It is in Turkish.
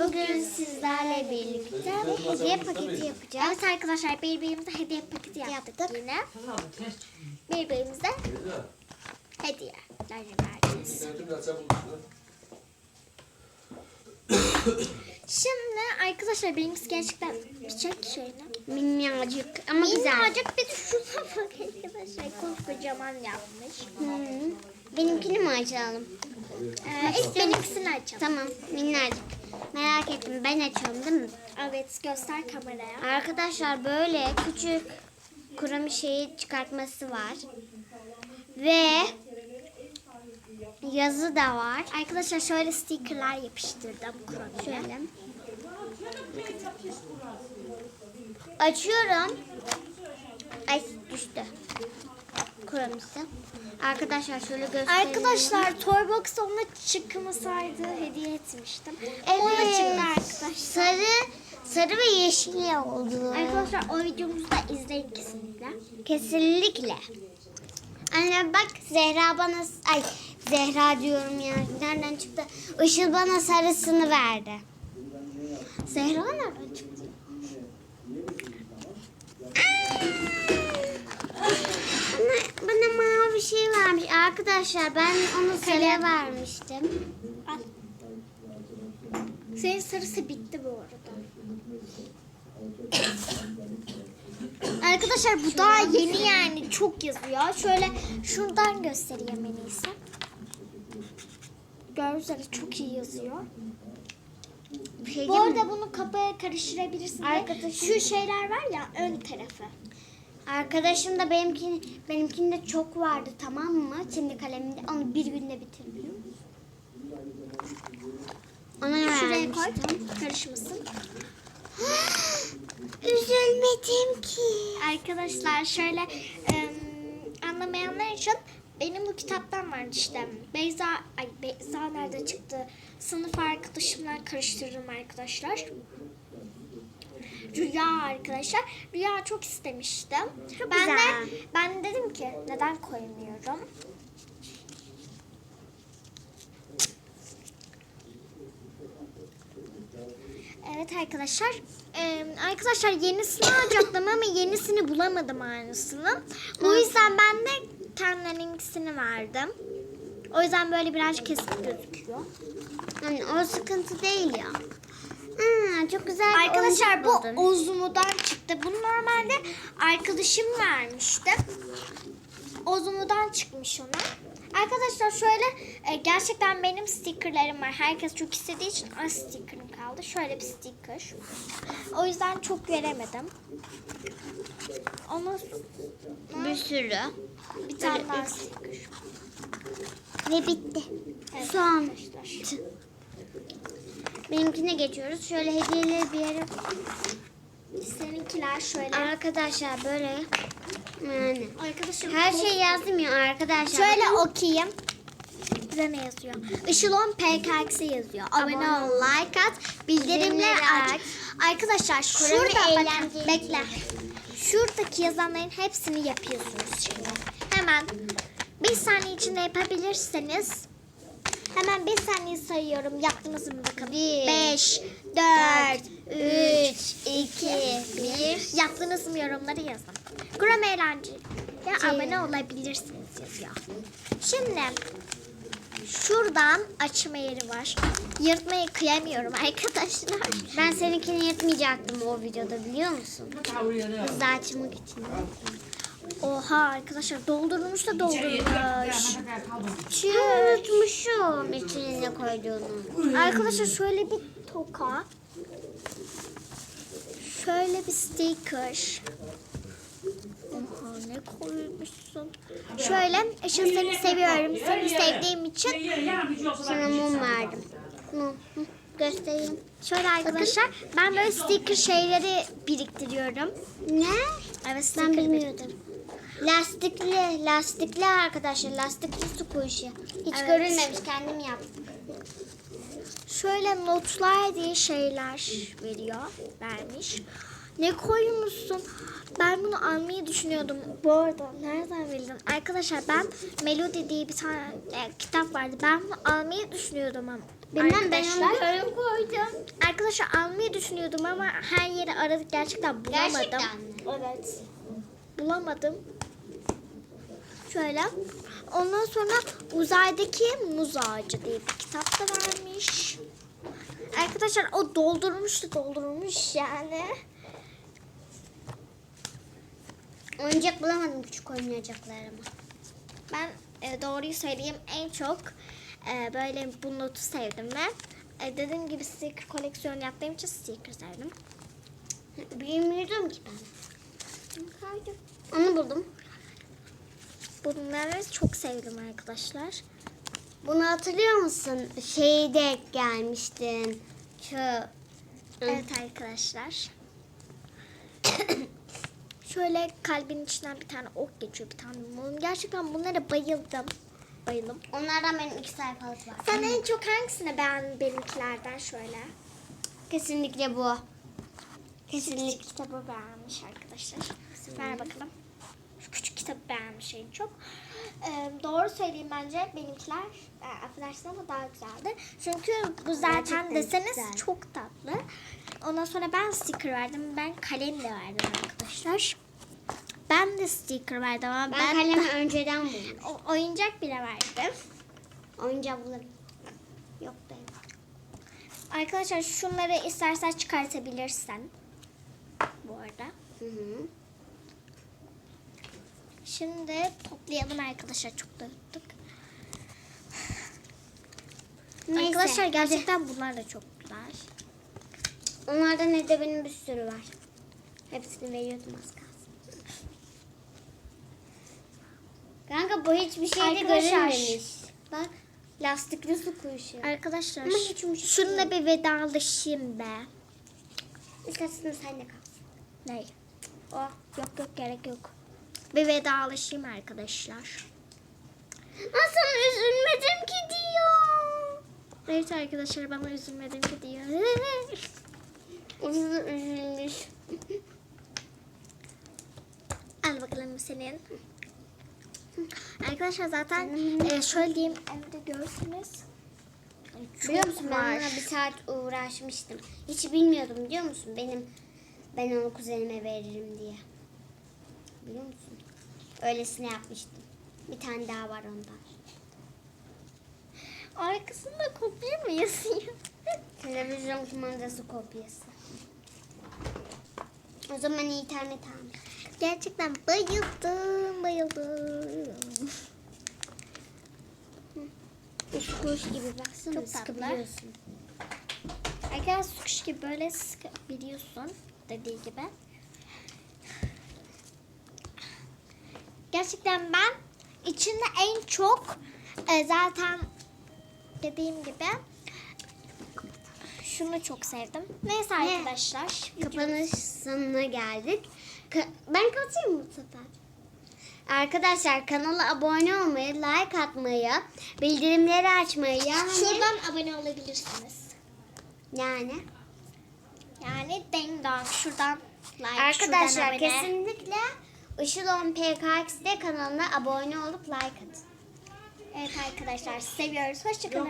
Bugün sizlerle birlikte bir hediye paketi yapacağız. Evet arkadaşlar birbirimize hediye paketi yaptık yine. Birbirimize hediyeler vereceğiz. Şimdi arkadaşlar benimkisi gerçekten çek şöyle. Minnacık ama güzel. Minnacık bir de şuna bak arkadaşlar koskocaman yapmış. Hmm. Benimkini mi açalım? Ee, ilk benimkisini açalım. Tamam minnacık. Merak ettim ben açıyorum değil mi? Evet göster kameraya. Arkadaşlar böyle küçük kurami şeyi çıkartması var. Ve yazı da var. Arkadaşlar şöyle stickerlar yapıştırdım. Şöyle. Açıyorum. Ay düştü. Kuramisi. Arkadaşlar şöyle göstereyim. Arkadaşlar Toybox ona çıkmasaydı hediye etmiştim. Ama ona Evet. çıktı arkadaşlar. Sarı, sarı ve yeşil oldu. Arkadaşlar o videomuzu da izleyin kesinlikle. Kesinlikle. Anne bak Zehra bana ay Zehra diyorum ya. Nereden çıktı? Işıl bana sarısını verdi. Zehra nereden çıktı? Bana, bana mavi şey vermiş. Arkadaşlar ben onu sarı vermiştim. Al. Senin sarısı bitti bu arada. Arkadaşlar bu daha yeni yani çok yazıyor. Şöyle şuradan göstereyim en iyisi. Görsel çok iyi yazıyor. Şey Bu arada bunu kapıya karıştırabilirsin. Arkadaşım- Şu şeyler var ya ön tarafı. Arkadaşım da benimkini, benimkinde çok vardı tamam mı? Çimli kaleminde. Onu bir günde bitirdim. Ona Şuraya koy. Karışmasın. Üzülmedim ki. Arkadaşlar şöyle em, anlamayanlar için benim bu kitaptan vardı işte. Beyza, ay Beyza nerede çıktı? Sınıf arkadaşımla karıştırdım arkadaşlar. Rüya arkadaşlar. Rüya çok istemiştim. Çok ben güzel. de ben dedim ki neden koymuyorum? Evet arkadaşlar. Ee, arkadaşlar yenisini alacaktım ama yenisini bulamadım aynısını. O yüzden ben de kendilerinkisini verdim. O yüzden böyle birazcık kesik gözüküyor. Yani o sıkıntı değil ya. Aa, çok güzel bir Arkadaşlar bu oyuncak buldum. Ozumu'dan çıktı. Bunu normalde arkadaşım vermişti. Ozumu'dan çıkmış ona. Arkadaşlar şöyle e, gerçekten benim stickerlerim var. Herkes çok istediği için az stickerım kaldı. Şöyle bir sticker. O yüzden çok veremedim. Onu Bir sürü. bir tane daha sticker. Ve bitti. Evet, Son. arkadaşlar. Benimkine geçiyoruz. Şöyle hediyeleri bir yere... Seninkiler şöyle. Arkadaşlar böyle... Yani. Arkadaşlar Her şey yazmıyor arkadaşlar. Şöyle okuyayım. Bize ne yazıyor? Işılon PKX yazıyor. Abone ol, like at, bildirimleri aç. Arkadaşlar şurada bakın, bekle. Şuradaki yazanların hepsini yapıyorsunuz şimdi. Hemen bir saniye içinde yapabilirseniz hemen bir saniye sayıyorum. Yaptınız mı? Bir, 5, 4, 3, 2, 1. Yaptınız mı yorumları yazın. Gram eğlence. Ya abone olabilirsiniz yazıyor. Şimdi şuradan açma yeri var. Yırtmayı kıyamıyorum arkadaşlar. Ben seninkini yetmeyecektim o videoda biliyor musun? Hızlı açmak için. Oha arkadaşlar doldurmuş da doldurmuş. Çiğ unutmuşum içine koyduğunu. Arkadaşlar şöyle bir toka. Şöyle bir sticker. Oha ne koymuşsun. Şöyle Işıl seni seviyorum. Seni sevdiğim için Sana mum verdim. Mum. Göstereyim. Şöyle arkadaşlar ben böyle sticker şeyleri biriktiriyorum. Ne? Evet Ben bilmiyordum. Lastikli, lastikli arkadaşlar. Lastikli su kuşu. Hiç Evet. görülmemiş. Kendim yaptım. Şöyle notlar diye şeyler veriyor, vermiş. Ne koymuşsun? Ben bunu almayı düşünüyordum. Bu arada nereden bildin? Arkadaşlar ben Melody diye bir tane e, kitap vardı. Ben bunu almayı düşünüyordum ama. Bilmem ben onu koydum. Arkadaşlar almayı düşünüyordum ama her yeri aradık gerçekten bulamadım. Gerçekten mi? Evet. Bulamadım. Şöyle. Ondan sonra uzaydaki muz ağacı diye bir kitap da varmış. Arkadaşlar o doldurmuştu doldurmuş yani. Oyuncak bulamadım küçük oyuncaklarımı. Ben e, doğruyu söyleyeyim en çok e, böyle bu notu sevdim ve e, dediğim gibi sticker koleksiyon yaptığım için sticker sevdim. Bilmiyordum ki ben. Onu buldum. Bunları çok sevdim arkadaşlar. Bunu hatırlıyor musun? Şeyde gelmiştin. Şu Evet arkadaşlar. Şöyle kalbin içinden bir tane ok geçiyor bir tane mum. Gerçekten bunlara bayıldım. Bayıldım. onlardan benim iki sayfalık var. Sen en çok hangisini beğendin benimkilerden şöyle? Kesinlikle bu. Kesinlikle. Kitabı beğenmiş arkadaşlar. Ver bakalım. Şu küçük kitabı beğenmiş en çok. Ee, doğru söyleyeyim bence benimkiler e, affedersin ama daha güzeldi. Çünkü bu zaten Gerçekten deseniz güzel. çok tatlı. Ondan sonra ben sticker verdim. Ben kalem de verdim arkadaşlar. Ben de sticker verdim ama Ben, ben, kalemi önceden buldum. o- oyuncak bile verdim. Oyuncak bulurum. Yok benim. Arkadaşlar şunları istersen çıkartabilirsen. Bu arada. Hı hı. Şimdi toplayalım arkadaşlar. Çok dağıttık. Neyse, arkadaşlar gerçekten bunlar da çok güzel. Onlardan evde benim bir sürü var. Hepsini veriyordum az kalsın. Kanka bu hiçbir şeyde görünmemiş. Bak lastikli su kuyusu. Arkadaşlar Ama hiç yumuşak şununla bir vedalaşayım be. İstersen sen de kal. Ne? Oh, yok yok gerek yok. Bir vedalaşayım arkadaşlar. Nasıl üzülmedim ki diyor. Evet arkadaşlar bana üzülmedim ki diyor. Üzül, üzülmüş. Al bakalım senin. Arkadaşlar zaten e, şöyle diyeyim evde görseniz. e, Biliyor çok musun ben var. ona bir saat uğraşmıştım. Hiç bilmiyordum biliyor musun? Benim ben onu kuzenime veririm diye. Biliyor musun? Öylesine yapmıştım. Bir tane daha var ondan. Arkasında kopya mı yazıyor? Televizyon kumandası kopyası. O zaman internet almış. Gerçekten bayıldım, bayıldım. Üç kuruş gibi baksana Çok sıkabiliyorsun. Arkadaşlar sıkış gibi böyle sıkabiliyorsun dediği gibi. Gerçekten ben içinde en çok e, zaten dediğim gibi şunu çok sevdim. Neyse Ne? arkadaşlar. Kapanış sonuna geldik. Ka- ben kapatayım mı bu sefer? Arkadaşlar kanala abone olmayı, like atmayı, bildirimleri açmayı yani Şuradan abone olabilirsiniz. yani Yani ding dong şuradan like arkadaşlar şuradan kesinlikle Işıl 10 PKX'de kanalına abone olup like atın. Evet arkadaşlar seviyoruz. Hoşçakalın.